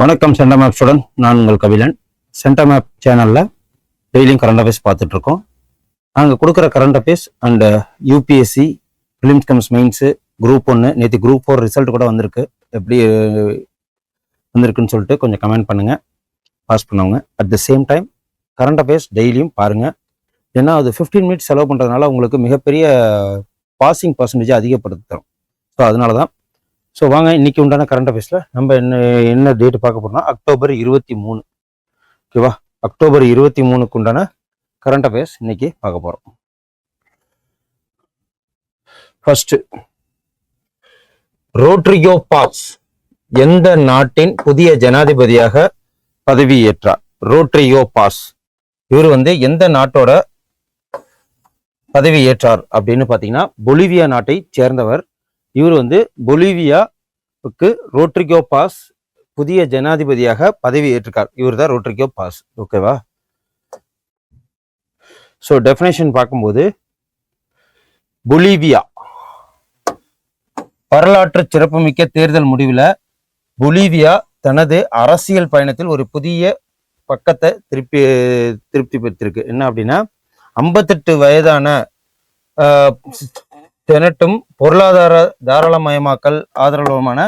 வணக்கம் centre map student நான் உங்கள் கபிலன். சென்டர் மேப் சேனலில் டெய்லியும் கரண்ட் அஃபேர்ஸ் பார்த்துட்டு இருக்கோம். நாங்கள் கொடுக்குற current affairs and UPSC prelims cum mains group ஒன்று நேற்று குரூப் ஃபோர் ரிசல்ட் கூட வந்திருக்கு. எப்படி uh, வந்திருக்குன்னு சொல்லிட்டு கொஞ்சம் கமெண்ட் பண்ணுங்கள் பாஸ் பண்ணவங்க. At the same time current affairs டெய்லியும் பாருங்கள் ஏன்னா அது ஃபிஃப்டீன் மினிட்ஸ் செலவு பண்ணுறதுனால உங்களுக்கு மிகப்பெரிய பாசிங் பர்சன்டேஜ் அதிகப்படுத்தும் ஸோ அதனால தான் ஸோ வாங்க இன்னைக்கு உண்டான கரண்ட் அஃபேர்ஸில் நம்ம என்ன என்ன டேட் பார்க்க போகிறோம்னா அக்டோபர் இருபத்தி மூணு. ஓகேவா அக்டோபர் இருபத்தி மூணுக்கு உண்டான கரண்ட் அஃபேர்ஸ் இன்னைக்கு பார்க்க போகிறோம் ஃபர்ஸ்ட் ரோட்ரிகோ பாஸ் எந்த நாட்டின் புதிய ஜனாதிபதியாக பதவியேற்றார்? ரோட்ரியோ பாஸ் இவர் வந்து எந்த நாட்டோட பதவி ஏற்றார் அப்படின்னு பார்த்தீங்கன்னா பொலிவியா நாட்டை சேர்ந்தவர். இவர் வந்து பொலிவியாவுக்கு ரோட்ரிகோ பாஸ் புதிய ஜனாதிபதியாக பதவி ஏற்றிருக்கார் இவர் தான் ரோட்ரிகோ பாஸ். ஓகேவா ஸோ டெஃபினேஷன் பார்க்கும்போது பொலிவியா. வரலாற்று சிறப்புமிக்க தேர்தல் முடிவில் பொலிவியா தனது அரசியல் பயணத்தில் ஒரு புதிய பக்கத்தை திருப்பி திருப்தி பெற்றிருக்கு. என்ன அப்படின்னா ஐம்பத்தெட்டு வயதான தினட்டும் பொருளாதார தாராளமயமாக்கல் ஆதரவுமான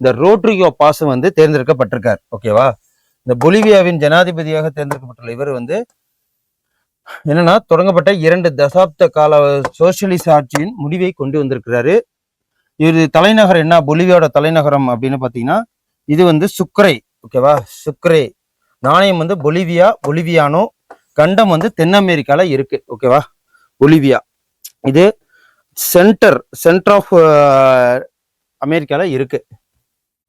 இந்த ரோட்ரிகோ பாசு வந்து தேர்ந்தெடுக்கப்பட்டிருக்கார். ஓகேவா? இந்த பொலிவியாவின் ஜனாதிபதியாக தேர்ந்தெடுக்கப்பட்டுள்ள இவர் வந்து என்னன்னா தொடங்கப்பட்ட இரண்டு தசாப்த கால சோசியலிச ஆட்சியின் முடிவை கொண்டு வந்திருக்கிறாரு. இவர் தலைநகர் என்ன? பொலிவியாவோட தலைநகரம் அப்படின்னு பார்த்தீங்கன்னா இது வந்து சுக்ரே ஓகேவா? சுக்ரே நாணயம் வந்து பொலிவியா பொலிவியானோ கண்டம் வந்து தென் அமெரிக்கால இருக்கு. ஓகேவா? பொலிவியா. இது சென்டர் சென்டர் ஆஃப் அமெரிக்காவில் இருக்கு.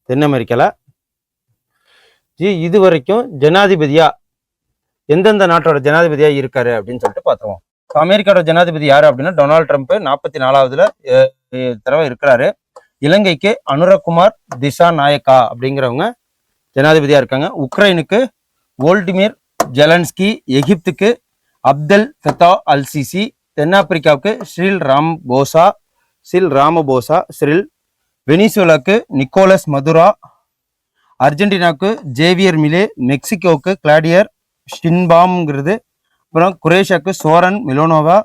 தென் அமெரிக்காவில் ஜி இது வரைக்கும் ஜனாதிபதியா எந்தெந்த நாட்டோட ஜனாதிபதியா இருக்காரு அப்படின்னு சொல்லிட்டு பார்த்துருவோம் அமெரிக்காவோட ஜனாதிபதி யாரு அப்படின்னா டொனால்ட் ட்ரம்ப் நாற்பத்தி நாலாவதுல தடவை இருக்கிறாரு. இலங்கைக்கு அனுரகுமார் திசா நாயக்கா அப்படிங்கிறவங்க ஜனாதிபதியா இருக்காங்க. உக்ரைனுக்கு வோல்டிமிர் ஜெலன்ஸ்கி எகிப்துக்கு அப்தல் ஃபெத்தா அல் சிசி தென்னாப்பிரிக்காவுக்கு Cyril Ramaphosa Cyril Ramaphosa Cyril வெனிசுலாக்கு Nicolas Maduro அர்ஜென்டினாவுக்கு ஜேவியர் மிலே மெக்சிகோவுக்கு கிளாடியர் ஷின்பாம்ங்கிறது அப்புறம் குரேஷியாவுக்கு சோரன் மிலோனோவா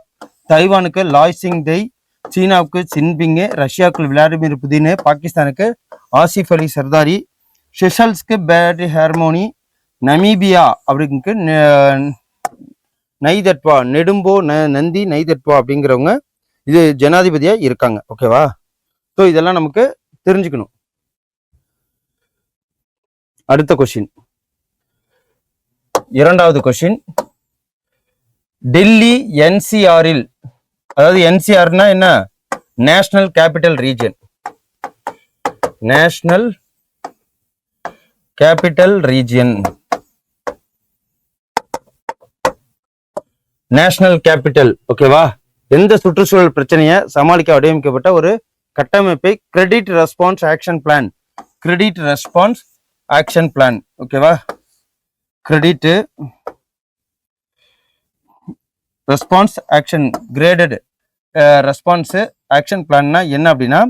தைவானுக்கு லாய் சிங் தெய் சீனாவுக்கு சின்பிங்கு ரஷ்யாவுக்கு விளாடிமிர் புதினு பாகிஸ்தானுக்கு ஆசிஃப் அலி சர்தாரி ஷெஷல்ஸ்க்கு பேட் ஹார்மோனி நமீபியா அப்படிங்கு நைதட்வா நெடும்போ ந நந்தி நைதட்வா அப்படிங்கிறவங்க இது ஜனாதிபதியாக இருக்காங்க. ஓகேவா ஸோ இதெல்லாம் நமக்கு தெரிஞ்சுக்கணும். அடுத்த கொஷின் இரண்டாவது கொஷின் டெல்லி என்சிஆரில் அதாவது என்சிஆர்னா என்ன? National Capital Region National Capital Region National Capital ஓகேவா எந்த சுற்றுச்சூழல் பிரச்சனையை சமாளிக்க வடிவமைக்கப்பட்ட ஒரு கட்டமைப்பை Graded Response Action Plan Graded Response Action Plan ஓகேவா Graded Response Action Graded Response Action பிளான்னா என்ன அப்படின்னா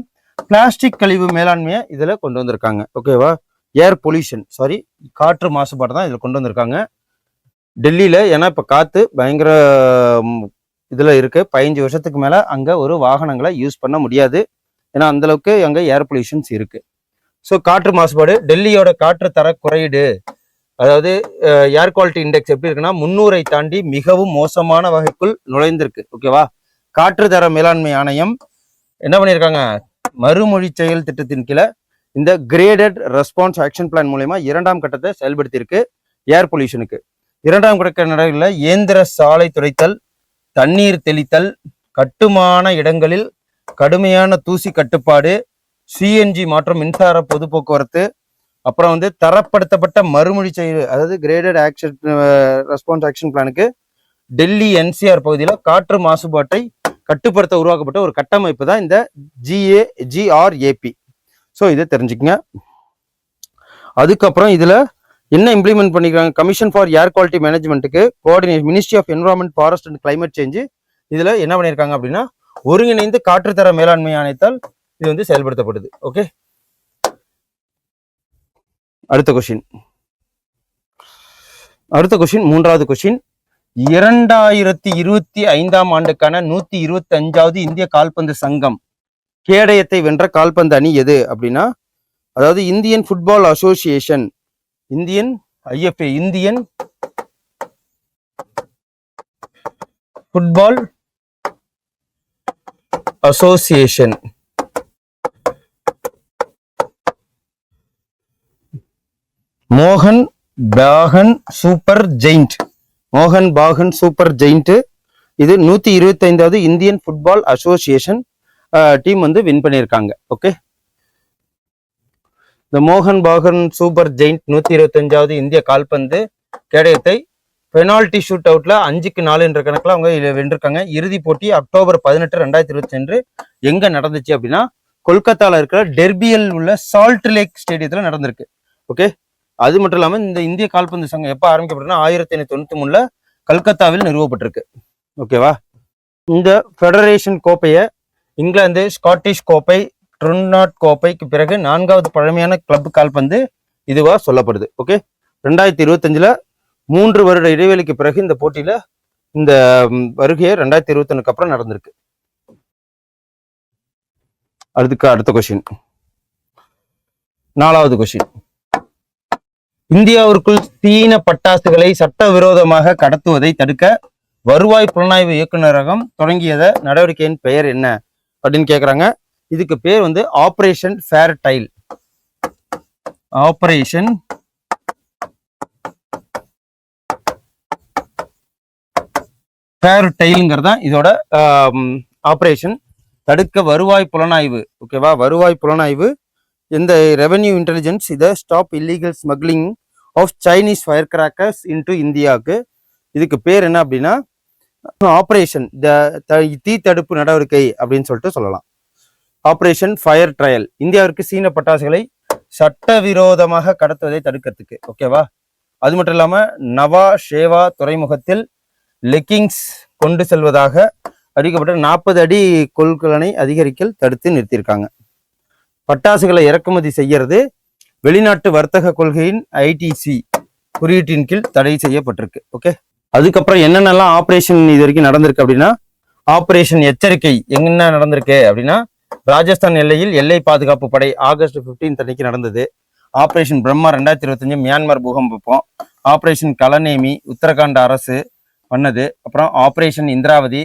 பிளாஸ்டிக் கழிவு மேலாண்மையை இதில் கொண்டு வந்திருக்காங்க ஓகேவா ஏர் பொல்யூஷன் சாரி காற்று மாசுபாடு தான் இதில் கொண்டு வந்திருக்காங்க. டெல்லியில் ஏன்னா இப்போ காற்று பயங்கர இதில் இருக்குது பதினஞ்சு வருஷத்துக்கு மேலே அங்கே ஒரு வாகனங்களை யூஸ் பண்ண முடியாது. ஏன்னா அந்தளவுக்கு அங்கே ஏர் பொல்யூஷன்ஸ் இருக்குது ஸோ காற்று மாசுபாடு டெல்லியோட காற்று தர குறையீடு. அதாவது ஏர் குவாலிட்டி இண்டெக்ஸ் எப்படி இருக்குன்னா முன்னூறை தாண்டி மிகவும் மோசமான வகைக்குள் நுழைந்திருக்கு. ஓகேவா காற்று தர மேலாண்மை ஆணையம் என்ன பண்ணியிருக்காங்க? மறுமொழி செயல் திட்டத்தின் கீழே இந்த கிரேடட் ரெஸ்பான்ஸ் ஆக்ஷன் பிளான் மூலயமா இரண்டாம் கட்டத்தை செயல்படுத்தியிருக்கு ஏர் பொல்யூஷனுக்கு இரண்டாம் கட்ட நடைகளில் இயந்திர சாலை துடைத்தல் தண்ணீர் தெளித்தல் கட்டுமான இடங்களில் கடுமையான தூசி கட்டுப்பாடு சிஎன்ஜி மாற்றம் மின்சார பொது போக்குவரத்து அப்புறம் வந்து தரப்படுத்தப்பட்ட மறுமொழி செயல் அதாவது கிரேடட் ஆக்ஷன் ரெஸ்பான்ஸ் ஆக்ஷன் பிளானுக்கு டெல்லி என்சிஆர் பகுதியில் காற்று மாசுபாட்டை கட்டுப்படுத்த உருவாக்கப்பட்ட ஒரு கட்டமைப்பு தான் இந்த ஜிஏ ஜிஆர்ஏபி ஸோ இதை தெரிஞ்சுக்கங்க. அதுக்கப்புறம் இதில் என்ன இம்ப்ளிமெண்ட் பண்ணிக்கிறாங்க commission for air quality மேனேஜ்மெண்ட்டுக்கு coordinate Ministry of Environment Forest and Climate Change இதுல என்ன பண்ணியிருக்காங்க அப்படின்னா ஒருங்கிணைந்து காற்றுத்தர மேலாண்மை ஆணையத்தால் இது வந்து செயல்படுத்தப்படுது. ஓகே அடுத்த கொஷின் அடுத்த கொஷின் மூன்றாவது கொஷின் இரண்டாயிரத்தி இருபத்தி ஐந்தாம் ஆண்டுக்கான நூத்தி இருபத்தி அஞ்சாவது இந்திய கால்பந்து சங்கம் கேடயத்தை வென்ற கால்பந்து அணி எது அப்படின்னா அதாவது Indian Football Association Indian IFA Indian. Football Association மோகன் பாகன் சூப்பர் ஜெயிண்ட் மோகன் பாகன் சூப்பர் ஜெயிண்ட் இது நூத்தி இருபத்தி ஐந்தாவது இந்தியன் ஃபுட்பால் அசோசியேஷன் டீம் வந்து வின் பண்ணியிருக்காங்க. ஓகே இந்த மோகன் பாகன் சூப்பர் ஜெயிண்ட் நூத்தி இருபத்தஞ்சாவது இந்திய கால்பந்து கேடயத்தை பெனால்டி ஷூட் அவுட்ல அஞ்சுக்கு நாலு என்ற கணக்குல அவங்க வென்றிருக்காங்க. இறுதி போட்டி அக்டோபர் பதினெட்டு ரெண்டாயிரத்தி இருபத்தி ரெண்டு எங்க நடந்துச்சு அப்படின்னா கொல்கத்தால இருக்கிற டெர்பியல் உள்ள சால்ட் லேக் ஸ்டேடியத்துல நடந்திருக்கு. ஓகே? அது மட்டும் இல்லாம இந்த இந்திய கால்பந்து சங்கம் எப்ப ஆரம்பிக்கப்பட்டதுன்னா ஆயிரத்தி ஐநூத்தி தொண்ணூத்தி மூணுல கல்கத்தாவில் நிறுவப்பட்டிருக்கு. ஓகேவா? இந்த ஃபெடரேஷன் கோப்பையை இங்கிலாந்து ஸ்காட்டிஷ் கோப்பை ட்ருன்னாட் கோப்பைக்கு பிறகு நான்காவது பழமையான கிளப் கால்பந்து இதுவாக சொல்லப்படுது ஓகே ரெண்டாயிரத்தி இருபத்தஞ்சில் மூன்று வருட இடைவெளிக்கு பிறகு இந்த போட்டியில் இந்த வருகையை ரெண்டாயிரத்தி இருபத்தொன்னுக்கு அப்புறம் நடந்திருக்கு. அதுக்கு அடுத்த கொஷின் நாலாவது கொஷின் இந்தியாவிற்குள் சீன பட்டாசுகளை சட்டவிரோதமாக கடத்துவதை தடுக்க வருவாய் புலனாய்வு இயக்குநரகம் தொடங்கியத நடவடிக்கையின் பெயர் என்ன? அப்படின்னு கேட்குறாங்க இதுக்கு பேர் வந்து Operation Fire Trail Operation Fire டைலுங்கிறது தான் இதோட ஆப்ரேஷன் தடுக்க வருவாய் புலனாய்வு ஓகேவா வருவாய் புலனாய்வு. இந்த ரெவென்யூ இன்டெலிஜென்ஸ் இதை stop illegal smuggling of Chinese fire crackers into இந்தியாவுக்கு. இதுக்கு பேர் என்ன அப்படின்னா ஆப்ரேஷன் த தீ தடுப்பு நடவடிக்கை அப்படின்னு சொல்லிட்டு சொல்லலாம். Operation Fire Trail. இந்தியாவிற்கு சீன பட்டாசுகளை சட்டவிரோதமாக கடத்துவதை தடுக்கிறதுக்கு. ஓகேவா அது மட்டும் இல்லாமல் நவா ஷேவா துறைமுகத்தில் லெக்கிங்ஸ் கொண்டு செல்வதாக அறிவிக்கப்பட்ட நாற்பது அடி கொள்கலனை அதிகரிக்கல் தடுத்து நிறுத்தியிருக்காங்க. பட்டாசுகளை இறக்குமதி செய்யறது வெளிநாட்டு வர்த்தக கொள்கையின் ஐடிசி குறியீட்டின் கீழ் தடை செய்யப்பட்டிருக்கு. ஓகே அதுக்கப்புறம் என்னென்னலாம் ஆப்ரேஷன் இது வரைக்கும் நடந்திருக்கு அப்படின்னா ஆப்ரேஷன் எச்சரிக்கை என்ன நடந்திருக்கு அப்படின்னா ராஜஸ்தான் எல்லையில் எல்லை பாதுகாப்பு படை ஆகஸ்ட் 15 அன்னைக்கு நடந்தது. ஆப்ரேஷன் பிரம்மா ரெண்டாயிரத்தி இருபத்தஞ்சு மியான்மர் பூகம்பம். ஆப்ரேஷன் கலநேமி உத்தரகாண்ட் அரசு பண்ணது. அப்புறம் ஆப்ரேஷன் இந்திராவதி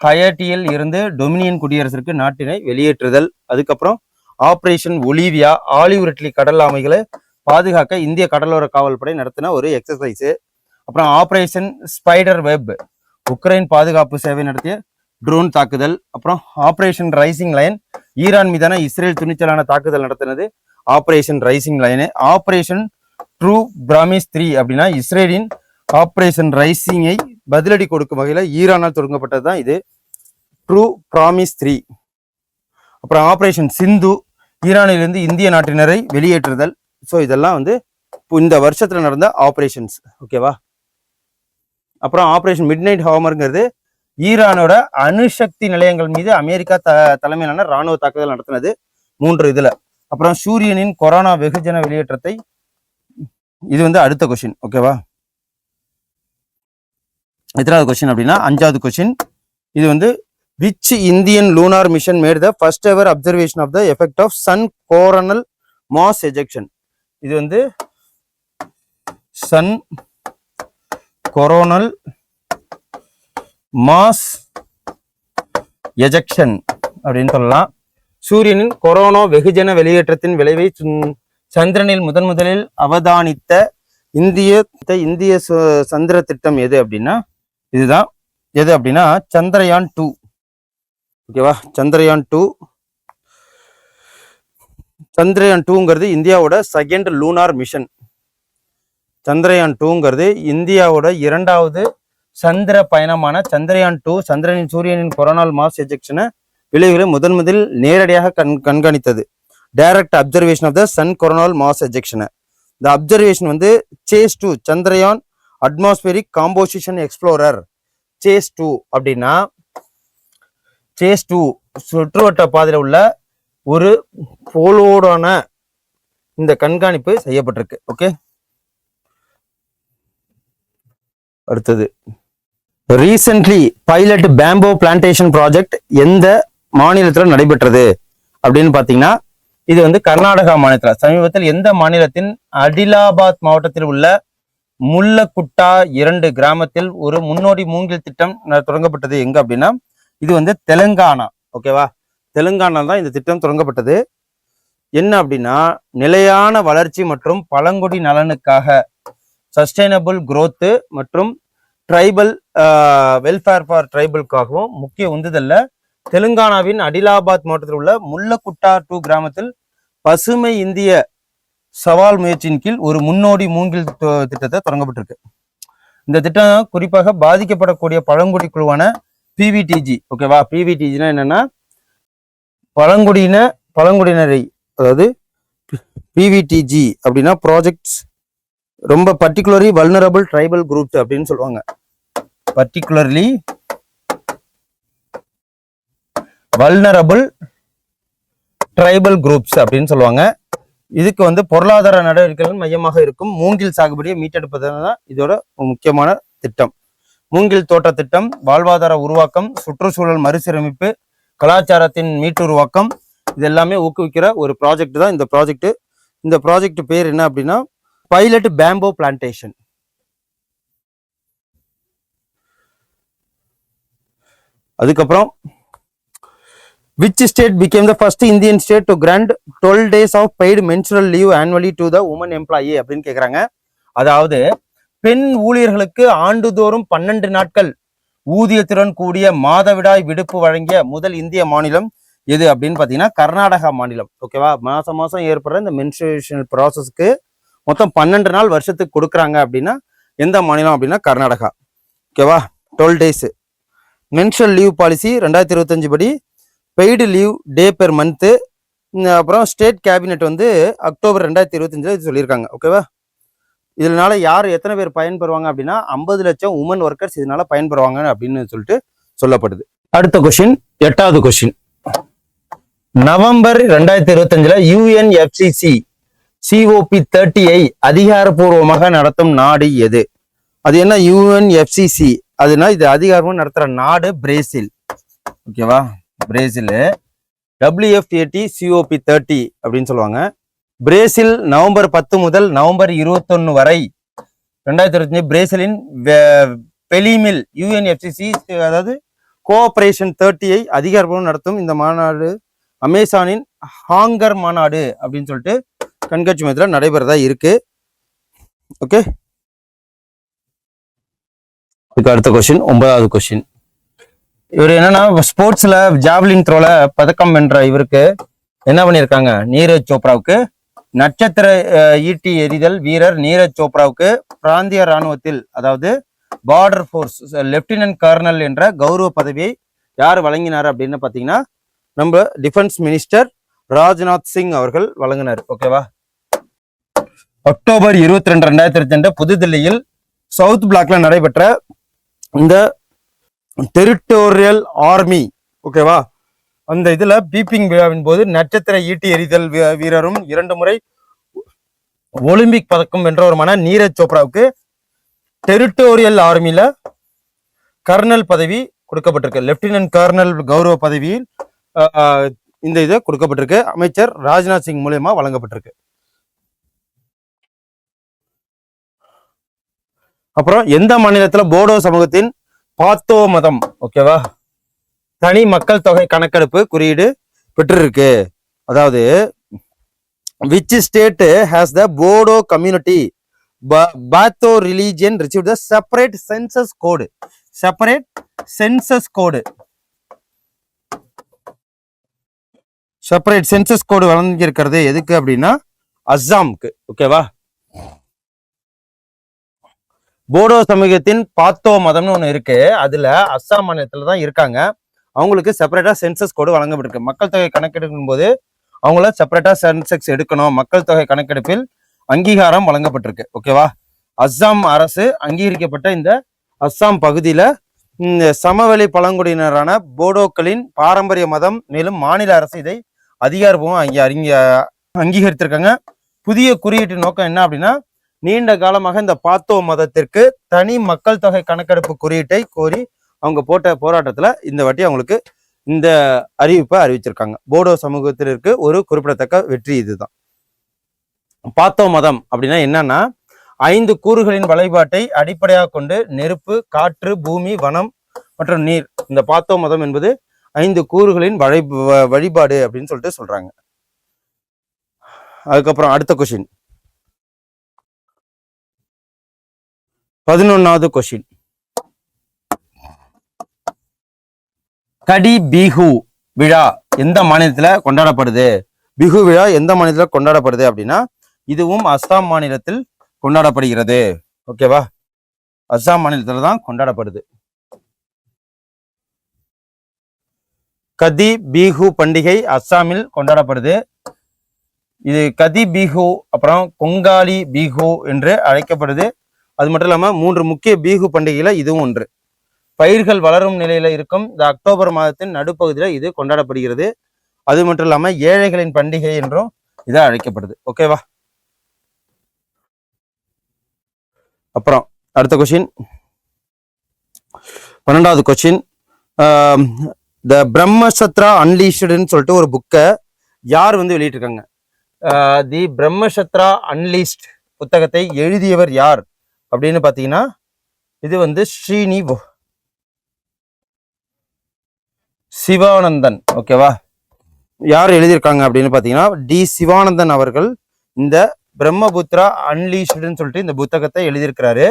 ஹயட்டியில் இருந்து டொமினியன் குடியரசிற்கு நாட்டினை வெளியேற்றுதல். அதுக்கப்புறம் ஆப்ரேஷன் ஒலிவியா ஆலிவுரட்லி கடல் ஆமைகளை பாதுகாக்க இந்திய கடலோர காவல்படை நடத்தின ஒரு எக்ஸசைஸு அப்புறம் ஆப்ரேஷன் ஸ்பைடர் வெப் உக்ரைன் பாதுகாப்பு சேவை நடத்திய ட்ரோன் தாக்குதல் அப்புறம் ஆப்ரேஷன் ரைசிங் லைன் ஈரான் மீதான இஸ்ரேல் துணிச்சலான தாக்குதல் நடத்தினது. Operation Rising Lion Operation True Promise three அப்படின்னா இஸ்ரேலின் ஆப்ரேஷன் ரைசிங்கை பதிலடி கொடுக்கும் வகையில் ஈரானால் தொடங்கப்பட்டது தான் இது. ட்ரூ பிராமிஸ் த்ரீ அப்புறம் ஆப்ரேஷன் சிந்து ஈரானிலிருந்து இந்திய நாட்டினரை வெளியேற்றுதல். ஸோ இதெல்லாம் வந்து இந்த வருஷத்தில் நடந்த ஆப்ரேஷன்ஸ் ஓகேவா அப்புறம் ஆப்ரேஷன் மிட் நைட் ஹாமருங்கிறது ஈரானோட அணுசக்தி நிலையங்கள் மீது அமெரிக்கா த தலைமையிலான ராணுவ தாக்குதல் நடத்தினது மூன்று இதுல. அப்புறம் சூரியனின் கொரோனா வெகுஜன வெளியேற்றத்தை இது வந்து அடுத்த கொஸ்டின் ஓகேவா எத்தனாவது கொஸ்டின் அப்படின்னா அஞ்சாவது கொஸ்டின் இது வந்து which Indian lunar mission made the first ever observation of the effect of sun coronal mass ejection இது வந்து சன் கொரோனல் மாஸ் எஜெக்ஷன் அப்படின்னு சொல்லலாம். சூரியனின் கொரோனா வெகுஜன வெளியேற்றத்தின் விளைவை சந்திரனில் முதன் முதலில் அவதானித்த இந்திய இந்திய சந்திர திட்டம் எது அப்படின்னா இதுதான். எது அப்படின்னா சந்திரயான் டூ. ஓகேவா? சந்திரயான் டூ. சந்திரயான் டூங்கிறது இந்தியாவோட செகண்ட் லூனார் மிஷன் சந்திரயான் டூங்கிறது இந்தியாவோட இரண்டாவது சந்திர பயணமான சந்திரயான் டூ சந்திரனின் சூரியனின் கொரோனால் மாஸ் எஜெக்ஷனை விளைவுகளை முதன் முதல் நேரடியாக கண் கண்காணித்தது. Direct observation of the sun coronal mass எஜெக்ஷனை இந்த அப்சர்வேஷன் வந்து CHACE two Chandrayaan atmospheric composition explorer CHACE two அப்படின்னா சேஸ் டூ சுற்றுவட்ட பாதையில் உள்ள ஒரு போலோடான இந்த கண்காணிப்பு செய்யப்பட்டிருக்கு. ஓகே அடுத்தது. Recently pilot bamboo plantation project எந்த மாநிலத்தில் நடைபெற்றது? அப்படின்னு பார்த்தீங்கன்னா இது வந்து கர்நாடகா மாநிலத்தில் சமீபத்தில் எந்த மாநிலத்தின் அடிலாபாத் மாவட்டத்தில் உள்ள முல்லக்குட்டா இரண்டு கிராமத்தில் ஒரு முன்னோடி மூங்கில் திட்டம் ந- தொடங்கப்பட்டது எங்க அப்படின்னா இது வந்து தெலுங்கானா ஓகேவா தெலுங்கானா தான் இந்த திட்டம் தொடங்கப்பட்டது. என்ன அப்படின்னா நிலையான வளர்ச்சி மற்றும் பழங்குடி நலனுக்காக சஸ்டைனபிள் குரோத்து மற்றும் ட்ரைபல் வெல்ஃபேர் ஃபார் ட்ரைபலுக்காகவும் முக்கிய உந்துதல்ல. தெலுங்கானாவின் அடிலாபாத் மாவட்டத்தில் உள்ள முல்லக்குட்டார் டூ கிராமத்தில் பசுமை இந்திய சவால் முயற்சியின் கீழ் ஒரு முன்னோடி மூங்கில் திட்டத்தை தொடங்கப்பட்டிருக்கு. இந்த திட்டம் குறிப்பாக பாதிக்கப்படக்கூடிய பழங்குடி குழுவான பிவிடிஜி ஓகேவா பிவிடிஜினா என்னன்னா பழங்குடியின பழங்குடியினரை அதாவது பிவிடிஜி அப்படின்னா ப்ராஜெக்ட்ஸ் ரொம்ப பர்டிகுலரி வல்னரபிள் ட்ரைபல் குரூப்ஸ் அப்படின்னு சொல்லுவாங்க. பர்டிகுலர்லி வல்னரபுள் ட்ரைபல் குரூப்ஸ் அப்படின்னு சொல்லுவாங்க. இதுக்கு வந்து பொருளாதார நடவடிக்கைகள் மையமாக இருக்கும். மூங்கில் சாகுபடியை மீட்டெடுப்பது தான் இதோட முக்கியமான திட்டம். மூங்கில் தோட்ட திட்டம் வாழ்வாதார உருவாக்கம் சுற்றுச்சூழல் மறுசீரமைப்பு கலாச்சாரத்தின் மீட்டுருவாக்கம் இது எல்லாமே ஊக்குவிக்கிற ஒரு ப்ராஜெக்ட் தான் இந்த ப்ராஜெக்ட் இந்த ப்ராஜெக்ட் பேர் என்ன அப்படின்னா பைலட் பேம்போ பிளான்டேஷன் அதுக்கப்புறம் which state became the first Indian state to grant twelve days of paid menstrual leave annually to the women employee அப்படின்னு கேட்குறாங்க அதாவது பெண் ஊழியர்களுக்கு ஆண்டுதோறும் பன்னெண்டு நாட்கள் ஊதியத்துடன் கூடிய மாதவிடாய் விடுப்பு வழங்கிய முதல் இந்திய மாநிலம் எது அப்படின்னு பார்த்தீங்கன்னா கர்நாடகா மாநிலம். ஓகேவா மாதம் மாதம் ஏற்படுற இந்த மென்சுரேஷன் ப்ராசஸ்க்கு மொத்தம் பன்னெண்டு நாள் வருஷத்துக்கு கொடுக்குறாங்க அப்படின்னா எந்த மாநிலம் அப்படின்னா கர்நாடகா. ஓகேவா twelve days menstrual leave policy ரெண்டாயிரத்தி இருபத்தஞ்சு படி paid leave day per month அப்புறம் ஸ்டேட் கேபினெட் வந்து அக்டோபர் ரெண்டாயிரத்தி இருபத்தஞ்சில் இது சொல்லியிருக்காங்க. ஓகேவா இதனால யார் எத்தனை பேர் பயன்பெறுவாங்க அப்படின்னா ஐம்பது லட்சம் உமன் ஒர்க்கர்ஸ் இதனால பயன்பெறுவாங்க அப்படின்னு சொல்லிட்டு சொல்லப்படுது. அடுத்த கொஷின் எட்டாவது கொஷின் நவம்பர் ரெண்டாயிரத்தி இருபத்தஞ்சுல யூஎன்எஃப்சிசி சிஓபி தேர்ட்டியை அதிகாரப்பூர்வமாக நடத்தும் நாடு எது? அது என்ன? யூஎன்எஃப்சிசி அதுனா இது அதிகாரமும் நடத்துற நாடு பிரேசில். ஓகேவா? பிரேசில். டபிள்யூஎஃப்ஏடி சிஓபி தேர்ட்டி அப்படின்னு சொல்லுவாங்க. பிரேசில் நவம்பர் பத்து முதல் நவம்பர் இருபத்தொன்னு வரை ரெண்டாயிரத்தி இருபத்தஞ்சு பிரேசிலின் வெ- பெலிமில் யுஎன்எஃப்சிசி அதாவது கோஆபரேஷன் தேர்ட்டியை அதிகாரப்பூர்வம் நடத்தும் இந்த மாநாடு அமேசானின் ஹாங்கர் மாநாடு அப்படின்னு சொல்லிட்டு கண்காட்சி மையத்தில் நடைபெறதா இருக்கு. ஓகே? இதுக்கு அடுத்த கொஸ்டின் ஒன்பதாவது கொஸ்டின் இவர் என்னன்னா ஸ்போர்ட்ஸ்ல ஜாவ்லின் த்ரோல பதக்கம் வென்ற இவருக்கு என்ன பண்ணியிருக்காங்க? நீரஜ் சோப்ராவுக்கு நட்சத்திர ஈட்டி எறிதல் வீரர் நீரஜ் சோப்ராவுக்கு பிராந்திய ராணுவத்தில் அதாவது பார்டர் ஃபோர்ஸ் லெப்டினன்ட் கர்னல் என்ற கௌரவ பதவியை யார் வழங்கினார் அப்படின்னு பார்த்தீங்கன்னா நம்ம டிஃபென்ஸ் மினிஸ்டர் ராஜ்நாத் சிங் அவர்கள் வழங்கினார். ஓகேவா அக்டோபர் இருபத்தி ரெண்டு ரெண்டாயிரத்தி இருபத்தி ரெண்டு புதுதில்லியில் சவுத் பிளாக்ல நடைபெற்ற இந்த டெரிட்டோரியல் ஆர்மி ஓகேவா அந்த இதுல பீப்பிங் விழாவின் போது நட்சத்திர ஈட்டி எறிதல் வீரரும் இரண்டு முறை ஒலிம்பிக் பதக்கம் வென்றவருமான நீரஜ் சோப்ராவுக்கு டெரிட்டோரியல் ஆர்மியில் கர்னல் பதவி கொடுக்கப்பட்டிருக்கு. லெப்டினன்ட் கர்னல் கௌரவ பதவியில் இந்த இது கொடுக்கப்பட்டிருக்கு. அமைச்சர் ராஜ்நாத் சிங் மூலயமா வழங்கப்பட்டிருக்கு. அப்புறம் எந்த மாநிலத்துல போடோ சமூகத்தின் பாத்தோ மதம் ஓகேவா தனி மக்கள் தொகை கணக்கெடுப்பு குறியீடு பெற்றிருக்கு. அதாவது which state has the Bodo community Bathou religion receive the separate census code separate census code separate census code வழங்கியிருக்கிறது. எதுக்கு அப்படின்னா அஸ்ஸாமுக்கு ஓகேவா போடோ சமூகத்தின் பாத்தோ மதம்னு ஒன்று இருக்கு. அதுல அஸ்ஸாம் மாநிலத்துல தான் இருக்காங்க. அவங்களுக்கு செப்பரேட்டா சென்சஸ் கோடு வழங்கப்பட்டிருக்கு. மக்கள் தொகை கணக்கெடுக்கும் போது அவங்கள செப்பரேட்டா சென்செக்ஸ் எடுக்கணும். மக்கள் தொகை கணக்கெடுப்பில் அங்கீகாரம் வழங்கப்பட்டிருக்கு. ஓகேவா அஸ்ஸாம் அரசு அங்கீகரிக்கப்பட்ட இந்த அஸ்ஸாம் பகுதியில இந்த சமவெளி பழங்குடியினரான போடோக்களின் பாரம்பரிய மதம் மேலும் மாநில அரசு இதை அதிகாரப்பூர்வம் அங்கே அறிங்க அங்கீகரித்திருக்காங்க. புதிய குறியீட்டு நோக்கம் என்ன அப்படின்னா நீண்ட காலமாக இந்த பாத்தோ மதத்திற்கு தனி மக்கள் தொகை கணக்கெடுப்பு குறியீட்டை கோரி அவங்க போட்ட போராட்டத்துல இந்த வாட்டி அவங்களுக்கு இந்த அறிவிப்பை அறிவிச்சிருக்காங்க. போடோ சமூகத்திற்கு ஒரு குறிப்பிடத்தக்க வெற்றி இதுதான். பாத்தோ மதம் அப்படின்னா என்னன்னா ஐந்து கூறுகளின் வழிபாட்டை அடிப்படையாக கொண்டு நெருப்பு காற்று பூமி வனம் மற்றும் நீர் இந்த பாத்தோ மதம் என்பது ஐந்து கூறுகளின் வழி வழிபாடு அப்படின்னு சொல்லிட்டு சொல்றாங்க. அதுக்கப்புறம் அடுத்த கொஷின் பதினொன்னாவது கொஷின் கடி பிஹு விழா எந்த மாநிலத்துல கொண்டாடப்படுது? பிஹு விழா எந்த மாநிலத்துல கொண்டாடப்படுது அப்படின்னா இதுவும் அஸ்ஸாம் மாநிலத்தில் கொண்டாடப்படுகிறது. ஓகேவா அஸ்ஸாம் மாநிலத்துல தான் கொண்டாடப்படுது. கதி பிஹு பண்டிகை அஸ்ஸாமில் கொண்டாடப்படுது. இது கதி பிஹு அப்புறம் கொங்காலி பிஹு என்று அழைக்கப்படுது. அது மட்டும் இல்லாமல் மூன்று முக்கிய பீகு பண்டிகையில் இதுவும் ஒன்று. பயிர்கள் வளரும் நிலையில் இருக்கும். இந்த அக்டோபர் மாதத்தின் நடுப்பகுதியில் இது கொண்டாடப்படுகிறது. அது மட்டும் இல்லாமல் ஏழைகளின் பண்டிகை என்றும் இது அழைக்கப்படுது. ஓகேவா அப்புறம் அடுத்த கொஸ்டின் பன்னெண்டாவது கொஸ்டின் த பிரம்மசத்ரா அன்லீஷ்டுன்னு சொல்லிட்டு ஒரு புக்கை யார் வந்து வெளியிட்டிருக்காங்க? தி பிரம்மசத்ரா அன்லீஸ்ட் புத்தகத்தை எழுதியவர் யார்? அப்படின்னு பார்த்தீங்கன்னா இது வந்து ஸ்ரீனி சிவானந்தன். ஓகேவா யார் எழுதியிருக்காங்க அப்படின்னு பார்த்தீங்கன்னா டி சிவானந்தன் அவர்கள் இந்த பிரம்மபுத்ரா அன்லீஷ்டுன்னு சொல்லிட்டு இந்த புத்தகத்தை எழுதியிருக்கிறாரு.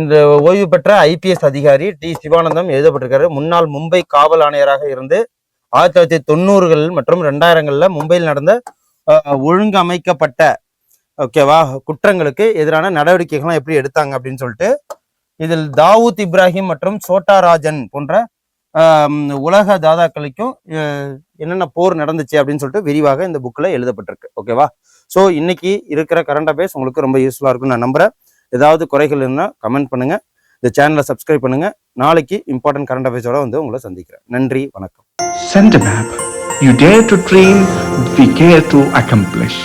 இந்த ஓய்வு பெற்ற ஐபிஎஸ் அதிகாரி டி சிவானந்தம் எழுதப்பட்டிருக்காரு. முன்னாள் மும்பை காவல் ஆணையராக இருந்து ஆயிரத்தி தொள்ளாயிரத்தி தொண்ணூறுகள் மற்றும் ரெண்டாயிரங்கள்ல மும்பையில் நடந்த ஒழுங்கமைக்கப்பட்ட ஓகேவா குற்றங்களுக்கு எதிரான நடவடிக்கைகள்லாம் எப்படி எடுத்தாங்க அப்படின்னு சொல்லிட்டு இதில் தாவூத் இப்ராஹிம் மற்றும் சோட்டா ராஜன் போன்ற உலக தாதாக்களுக்கும் என்னென்ன போர் நடந்துச்சு அப்படின்னு சொல்லிட்டு விரிவாக இந்த புக்கில் எழுதப்பட்டிருக்கு. ஓகேவா ஸோ இன்னைக்கு இருக்கிற கரண்ட் அஃபேர்ஸ் உங்களுக்கு ரொம்ப யூஸ்ஃபுல்லாக இருக்கும்னு நான் நம்புகிறேன் ஏதாவது குறைகள் இருந்தால் கமெண்ட் பண்ணுங்கள் இந்த சேனலை சப்ஸ்கிரைப் பண்ணுங்கள் நாளைக்கு இம்பார்ட்டன்ட் கரண்ட் அஃபேர்ஸோட வந்து உங்களை சந்திக்கிறேன். நன்றி வணக்கம். Sent a map. You dare to dream, we care to accomplish.